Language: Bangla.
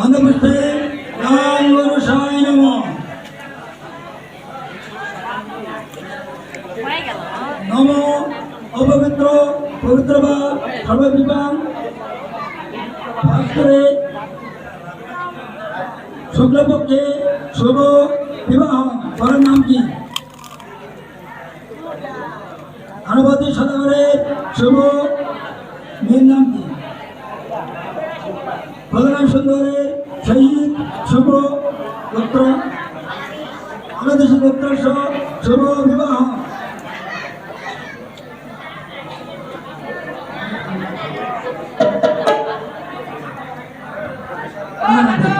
রাম গুরু সাই নম অপবিত্র, পবিত্র বা সর্ববিপাং ভাস্করে শুক্লপক্ষে শুভ বিবাহ করার নাম কি? আনুপতি সদাগরের শুভ, মেয়ের নাম কি? বলরাম সুন্দরের শহীদ শুভ গোত্র। আনুদেশী গোত্র শুভ বিবাহ। আনন্দ